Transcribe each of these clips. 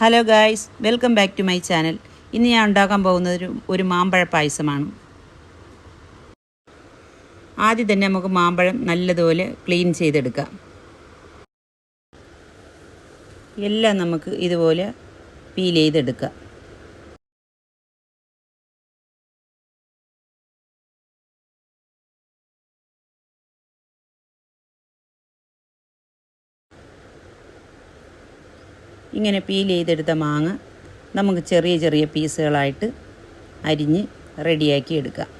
Hello guys welcome back to my channel ഇന്ന് ഞാൻ ഉണ്ടാക്കാൻ പോകുന്നത് ഒരു മാമ്പഴ പായസമാണ്. ആദ്യം തന്നെ നമുക്ക് മാമ്പഴം നല്ലതുപോലെ ക്ലീൻ ചെയ്തെടുക്കാം. എല്ലാം നമുക്ക് ഇതുപോലെ പീൽ ചെയ്തെടുക്കാം. ഇങ്ങനെ പീൽ ചെയ്തെടുത്ത മാങ്ങ നമുക്ക് ചെറിയ ചെറിയ പീസുകളായിട്ട് അരിഞ്ഞ് റെഡിയാക്കി എടുക്കാം.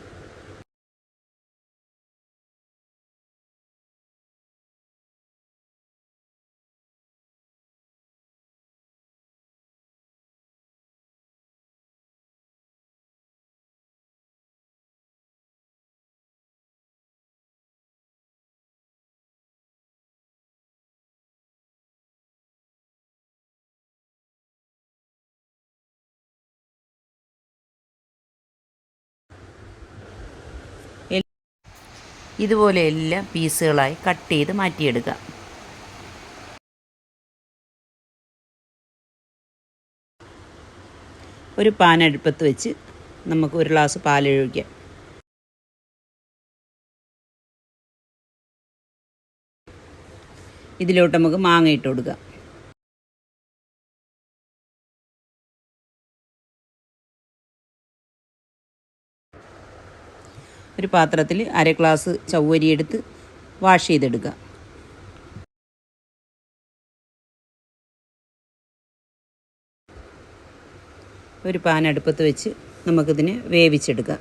ഇതുപോലെ എല്ലാ പീസുകളായി കട്ട് ചെയ്ത് മാറ്റിയെടുക്കാം ഒരു പാൻ അടുപ്പത്ത് വെച്ച് നമുക്ക് ഒരു ഗ്ലാസ് പാലൊഴിക്കാം ഇതിലോട്ട് നമുക്ക് മാങ്ങ ഇട്ട് കൊടുക്കാം. ഒരു പാത്രത്തിൽ അര ഗ്ലാസ് ചവ്വരി എടുത്ത് വാഷ് ചെയ്തെടുക്കുക. ഒരു പാൻ അടുപ്പത്ത് വെച്ച് നമുക്കിതിനെ വേവിച്ചെടുക്കാം.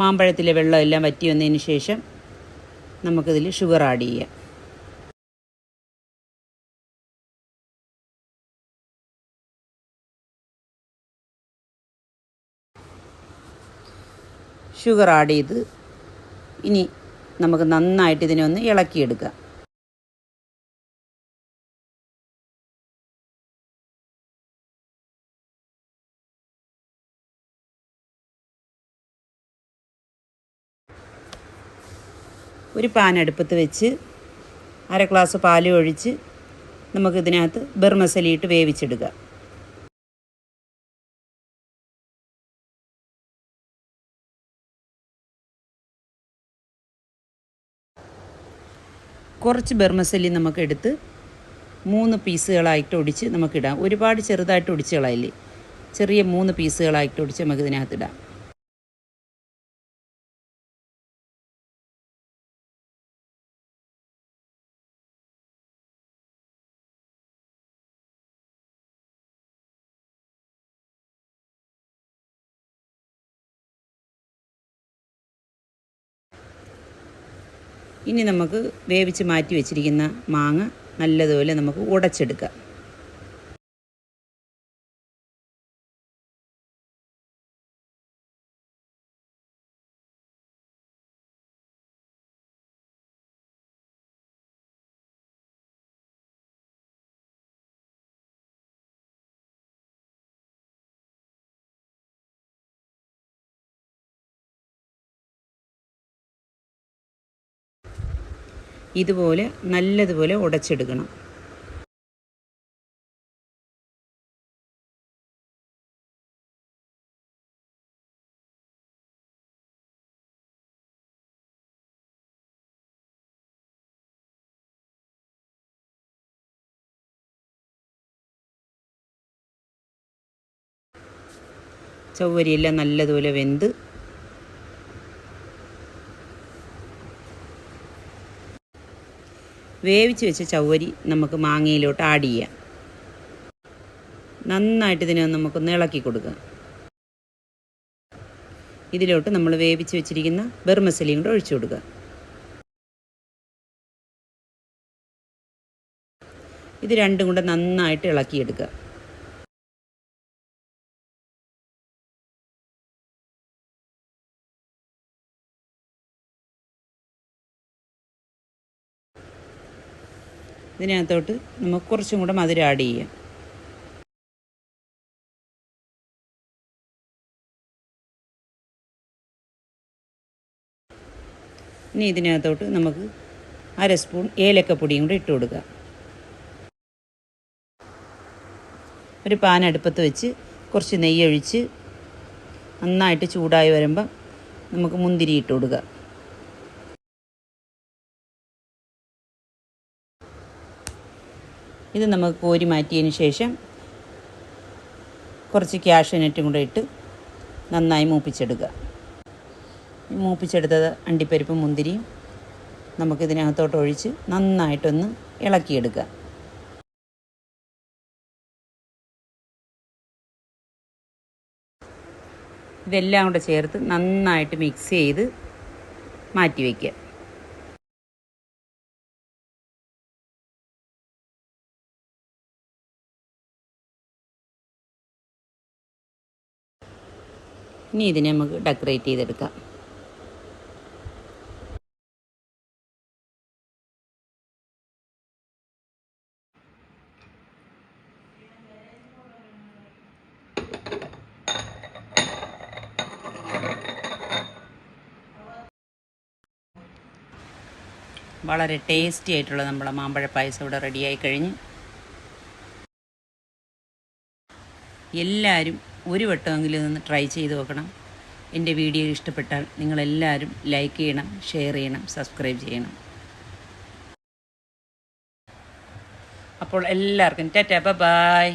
മാമ്പഴത്തിലെ വെള്ളമെല്ലാം വറ്റി വന്നതിന് ശേഷം നമുക്കിതിൽ ഷുഗർ ആഡ് ചെയ്യാം. ഷുഗർ ആഡ് ചെയ്ത് ഇനി നമുക്ക് നന്നായിട്ട് ഇതിനെ ഒന്ന് ഇളക്കിയെടുക്കാം. ഒരു പാൻ അടുപ്പത്ത് വെച്ച് അര ഗ്ലാസ് പാൽ ഒഴിച്ച് നമുക്കിതിനകത്ത് ബർമസലിയിട്ട് വേവിച്ചെടുക്കുക കുറച്ച് ബർമസലി നമുക്കെടുത്ത് മൂന്ന് പീസുകളായിട്ട് ഒടിച്ച് നമുക്കിടാം. ഒരുപാട് ചെറുതായിട്ട് ഒടിച്ചുകളായില്ലേ ചെറിയ മൂന്ന് പീസുകളായിട്ട് ഒടിച്ച് നമുക്കിതിനകത്തിടാം ഇനി നമുക്ക് വേവിച്ച് മാറ്റി വെച്ചിരിക്കുന്ന മാങ്ങ നല്ലതുപോലെ നമുക്ക് ഉടച്ചെടുക്കാം. ഇതുപോലെ നല്ലതുപോലെ ഉടച്ചെടുക്കണം. ചവ്വരിയെല്ലാം നല്ലതുപോലെ വെന്ത് വേവിച്ച് വെച്ച ചവ്വരി നമുക്ക് മാങ്ങയിലോട്ട് ആഡ് ചെയ്യാം. നന്നായിട്ട് ഇതിനെ നമുക്കൊന്ന് ഇളക്കി കൊടുക്കുക ഇതിലോട്ട് നമ്മൾ വേവിച്ച് വെച്ചിരിക്കുന്ന ബെർമസലിയും കൂടെ ഒഴിച്ചു കൊടുക്കുക ഇത് രണ്ടും കൂടെ നന്നായിട്ട് ഇളക്കിയെടുക്കുക ഇതിനകത്തോട്ട് നമുക്ക് കുറച്ചും കൂടെ മധുരം ആഡ് ചെയ്യാം. ഇനി ഇതിനകത്തോട്ട് നമുക്ക് അര സ്പൂൺ ഏലക്കപ്പൊടിയും കൂടി ഇട്ട് കൊടുക്കുക ഒരു പാൻ അടുപ്പത്ത് വെച്ച് കുറച്ച് നെയ്യൊഴിച്ച് നന്നായിട്ട് ചൂടായി വരുമ്പം നമുക്ക് മുന്തിരി ഇട്ട് കൊടുക്കുക ഇത് നമുക്ക് കോരി മാറ്റിയതിന് ശേഷം കുറച്ച് ക്യാഷ്യൂനറ്റും കൂടെ ഇട്ട് നന്നായി മൂപ്പിച്ചെടുക്കുക. മൂപ്പിച്ചെടുത്തത് അണ്ടിപ്പരിപ്പും മുന്തിരിയും നമുക്കിതിനകത്തോട്ട് ഒഴിച്ച് നന്നായിട്ടൊന്ന് ഇളക്കിയെടുക്കുക. ഇതെല്ലാം കൂടെ ചേർത്ത് നന്നായിട്ട് മിക്സ് ചെയ്ത് മാറ്റി വയ്ക്കുക ഇനി ഇതിനെ നമുക്ക് ഡെക്കറേറ്റ് ചെയ്തെടുക്കാം. വളരെ ടേസ്റ്റി ആയിട്ടുള്ള നമ്മുടെ മാമ്പഴ പായസം ഇവിടെ റെഡിയായി കഴിഞ്ഞ്. എല്ലാവരും ഒരു വട്ടമെങ്കിലും ഇതൊന്ന് ട്രൈ ചെയ്ത് നോക്കണം. എന്റെ വീഡിയോ ഇഷ്ടപ്പെട്ടാൽ നിങ്ങളെല്ലാവരും ലൈക്ക് ചെയ്യണം ഷെയർ ചെയ്യണം സബ്സ്ക്രൈബ് ചെയ്യണം. അപ്പോൾ എല്ലാവർക്കും ടാറ്റ ബൈ